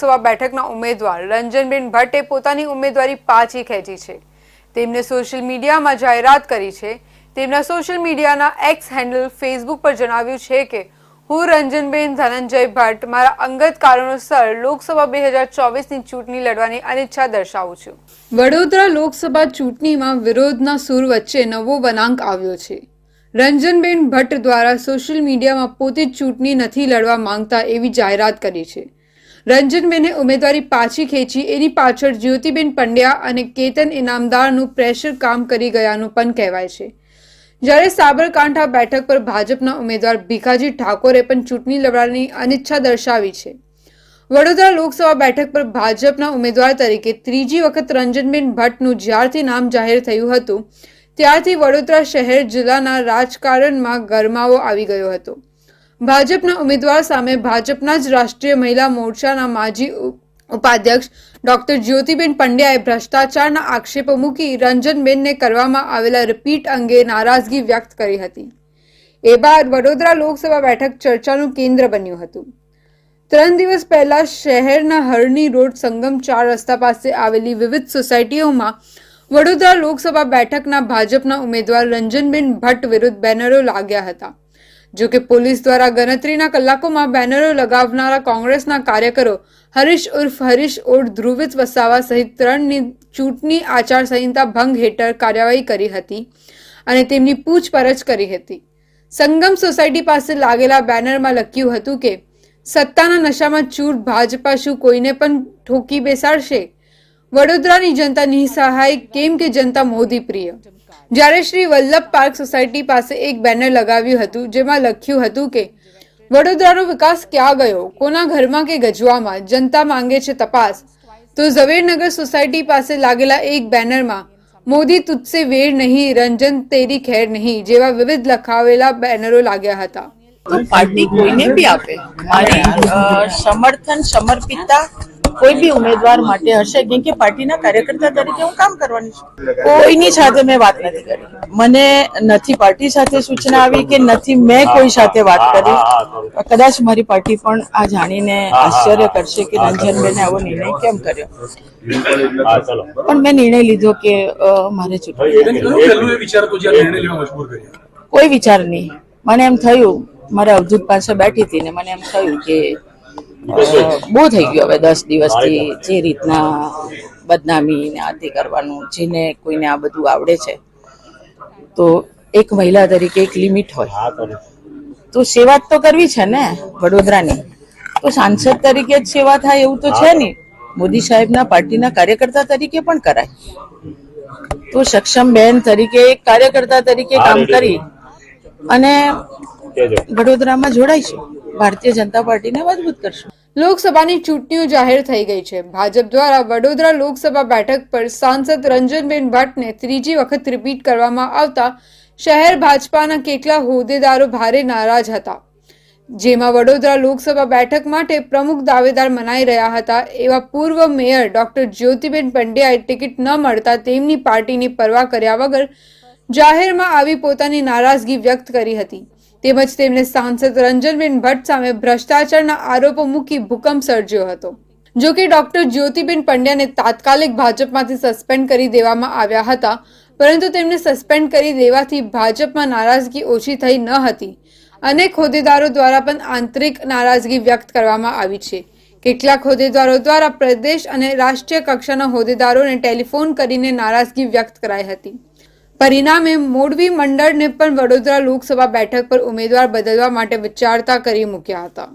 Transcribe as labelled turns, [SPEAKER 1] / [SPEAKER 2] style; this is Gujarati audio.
[SPEAKER 1] લોકસભા બેઠકના ઉમેદવાર રંજનબેન ભટ્ટે પોતાની ઉમેદવારી પાછી ખેંચી છે. તેમને સોશિયલ મીડિયામાં જાહેરાત કરી છે. તેમના સોશિયલ મીડિયાના એક્સ હેન્ડલ ફેસબુક પર જણાવ્યું છે કે, હું રંજનબેન ધનંજય ભટ્ટ, મારા અંગત કારણોસર લોકસભા બે હજાર ચોવીસની ચૂંટણી લડવાની અનિચ્છા દર્શાવું છું. વડોદરા લોકસભા ચૂંટણીમાં વિરોધના સૂર વચ્ચે નવો વનાંક આવ્યો છે. રંજનબેન ભટ્ટ દ્વારા સોશિયલ મીડિયામાં પોતે ચૂંટણી નથી લડવા માંગતા એવી જાહેરાત કરી છે. રંજનબેને ઉમેદવારી પાછી ખેંચી, એની પાછળ જ્યોતિબેન પંડ્યા અને કેતન ઇનામદારનું પ્રેશર કામ કરી ગયાનું પણ કહેવાય છે. જ્યારે સાબરકાંઠા બેઠક પર ભાજપના ઉમેદવાર ભીખાજી ઠાકોરે પણ ચૂંટણી લડવાની અનિચ્છા દર્શાવી છે. વડોદરા લોકસભા બેઠક પર ભાજપના ઉમેદવાર તરીકે ત્રીજી વખત રંજનબેન ભટ્ટનું જ્યારથી નામ જાહેર થયું હતું, ત્યારથી વડોદરા શહેર જિલ્લાના રાજકારણમાં ગરમાવો આવી ગયો હતો. ભાજપના ઉમેદવાર સામે ભાજપના જ રાષ્ટ્રીય મહિલા મોરચાના માજી ઉપાધ્યક્ષ ડોક્ટર જ્યોતિબેન પંડ્યાએ ભ્રષ્ટાચારના આક્ષેપો મૂકી રંજનબેનને કરવામાં આવેલા રિપીટ અંગે નારાજગી વ્યક્ત કરી હતી. એ બાદ વડોદરા લોકસભા બેઠક ચર્ચાનું કેન્દ્ર બન્યું હતું. ત્રણ દિવસ પહેલા શહેરના હરણી રોડ સંગમ ચાર રસ્તા પાસે આવેલી વિવિધ સોસાયટીઓમાં વડોદરા લોકસભા બેઠકના ભાજપના ઉમેદવાર રંજનબેન ભટ્ટ વિરુદ્ધ બેનરો લાગ્યા હતા. જો કે પોલીસ દ્વારા ગણતરીના કલાકોમાં બેનરો લગાવનારા કોંગ્રેસના કાર્યકરો હરીશ ઉર્ફ, હરીશ ઓડ ધ્રુવિત વસાવા સહિત ત્રણની ચૂંટણી આચારસંહિતા ભંગ હેઠળ કાર્યવાહી કરી હતી અને તેમની પૂછપરછ કરી હતી. સંગમ સોસાયટી પાસે લાગેલા બેનરમાં લખ્યું હતું કે, સત્તાના નશામાં ચૂર ભાજપા શું કોઈને પણ ઠોકી બેસાડશે? વડોદરાની જનતા નિસહાય, કેમ કે જનતા મોદી પ્રિય? જ્યારે શ્રી વલ્લભ પાર્ક સોસાયટી પાસે એક બેનર લગાવ્યું હતું, જેમાં લખ્યું હતું કે, વડોદરાનો વિકાસ ક્યાં ગયો? કોના ઘરમાં કે ગજવામાં? જનતા માંગે છે તપાસ. તો ઝવેરનગર સોસાયટી પાસે લાગેલા એક બેનરમાં, મોદી તુજસે વેર નહીં, રંજન તેરી ખેર નહીં, જેવા વિવિધ લખાવેલા બેનરો લાગ્યા હતા.
[SPEAKER 2] તો પાર્ટી કોઈને બી આપે? મારી સમર્થન સમર્પિતતા કોઈ બી ઉમેદવાર માટે હશે કેમ કે પાર્ટીના કાર્યકર્તા તરીકે હું કામ કરવાની છું. કોઈની સાથે મેં વાત નથી કરી. મને નથી પાર્ટી સાથે સૂચના આવી કે નથી મેં કોઈ સાથે વાત કરી. કદાચ મારી પાર્ટી પણ આ જાણીને આશ્ચર્ય કરશે કે રંજનબેને આવો નિર્ણય કેમ કર્યો. પણ મેં નિર્ણય લીધો કે મારે ચૂંટણી કોઈ વિચાર નહીં. મને એમ થયું મારા અવધૂત પાસે બેઠી હતી ને મને એમ થયું કે બહુ થઈ ગયું હવે દસ દિવસથી જે રીતના બદનામી ને આથી કરવાનું જેને કોઈને આ બધું આવડે છે. તો એક મહિલા તરીકે એક લિમિટ હોય. તો સેવા જ તો કરવી છે ને વડોદરાની. તો સાંસદ તરીકે જ સેવા થાય એવું તો છે નહીં મોદી સાહેબના પાર્ટીના કાર્યકર્તા તરીકે પણ કરાય. તો સક્ષમ બેન તરીકે એક કાર્યકર્તા તરીકે કામ કરી અને વડોદરામાં જોડાઈશું. ભારતીય જનતા પાર્ટીને મજબૂત કરશું.
[SPEAKER 1] લોકસભાની ચૂંટણીઓ જાહેર થઈ ગઈ છે. ભાજપ દ્વારા વડોદરા લોકસભા બેઠક પર સાંસદ રંજનબેન ભટ્ટને ત્રીજી વખત રિપીટ કરવામાં આવતા શહેર ભાજપાના કેટલા હોદ્દેદારો ભારે નારાજ હતા. જેમાં વડોદરા લોકસભા બેઠક માટે પ્રમુખ દાવેદાર મનાઈ રહ્યા હતા. એવા પૂર્વ મેયર ડોક્ટર જ્યોતિબેન પંડ્યાએ ટિકિટ ન મળતા તેમની પાર્ટીની પરવા કર્યા વગર જાહેરમાં આવી પોતાની નારાજગી વ્યક્ત કરી હતી. તેમજ તેમણે સાંસદ રંજનબેન ભટ્ટ સામે ભ્રષ્ટાચારના આરોપો મૂકી ભૂકંપ સર્જ્યો હતો. જો કે ડોક્ટર જ્યોતિબેન પંડ્યાને તાત્કાલિક ભાજપમાંથી સસ્પેન્ડ કરી દેવામાં આવ્યા હતા, પરંતુ તેમને સસ્પેન્ડ કરી દેવાથી ભાજપમાં નારાજગી ઓછી થઈ ન હતી. અનેક હોદ્દેદારો દ્વારા પણ આંતરિક નારાજગી વ્યક્ત કરવામાં આવી છે. કેટલાક હોદ્દેદારો દ્વારા પ્રદેશ અને રાષ્ટ્રીય કક્ષાના હોદ્દેદારોને ટેલિફોન કરીને નારાજગી વ્યક્ત કરાઈ હતી. પરિણામે મોડવી મંડળને પણ વડોદરા લોકસભા બેઠક પર ઉમેદવાર બદલવા માટે વિચારતા કરી મૂક્યા હતા.